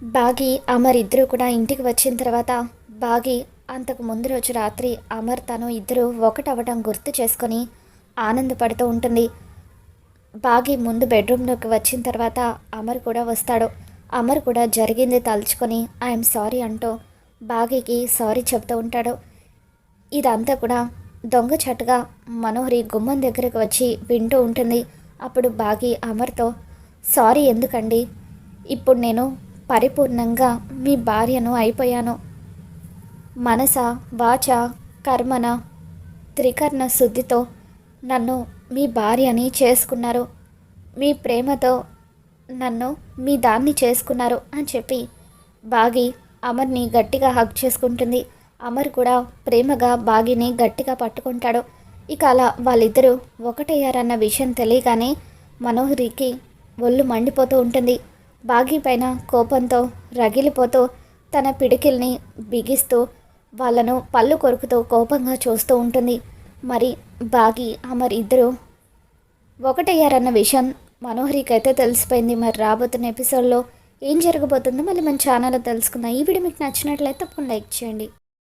బాగి అమర్ ఇద్దరు కూడా ఇంటికి వచ్చిన తర్వాత బాగి అంతకు ముందు రోజు రాత్రి అమర్ తను ఇద్దరు ఒకటవ్వడం గుర్తు చేసుకొని ఆనందపడుతూ ఉంటుంది. బాగి ముందు బెడ్రూమ్లోకి వచ్చిన తర్వాత అమర్ కూడా వస్తాడు. అమర్ కూడా జరిగింది తలుచుకొని ఐఎమ్ సారీ అంటూ బాగికి సారీ చెప్తూ ఉంటాడు. ఇదంతా కూడా దొంగ చట్టుగా మనోహరి గుమ్మం దగ్గరకు వచ్చి వింటూ ఉంటుంది. అప్పుడు బాగి అమర్తో సారీ ఎందుకండి? ఇప్పుడు నేను పరిపూర్ణంగా మీ భార్యను అయిపోయాను. మనస వాచ కర్మన త్రికర్ణ శుద్ధితో నన్ను మీ భార్యని చేసుకున్నారు. మీ ప్రేమతో నన్ను మీ దాన్ని చేసుకున్నారు అని చెప్పి బాగి అమర్ని గట్టిగా హగ్ చేసుకుంటుంది. అమర్ కూడా ప్రేమగా బాగిని గట్టిగా పట్టుకుంటాడు. ఇక అలా వాళ్ళిద్దరూ ఒకటయ్యారన్న విషయం తెలియగానే మనోహరికి ఒళ్ళు మండిపోతూ ఉంటుంది. బాగి పైన కోపంతో రగిలిపోతూ తన పిడికిల్ని బిగిస్తూ వాళ్ళను పళ్ళు కొరుకుతూ కోపంగా చూస్తూ ఉంటుంది. మరి బాగి అమర్ ఇద్దరు ఒకటయ్యారన్న విషయం మనోహరికి అయితే తెలిసిపోయింది. మరి రాబోతున్న ఎపిసోడ్లో ఏం జరగబోతుందో మళ్ళీ మన ఛానల్లో తెలుసుకుందాం. ఈ వీడియో మీకు నచ్చినట్లయితే తప్పకుండా లైక్ చేయండి.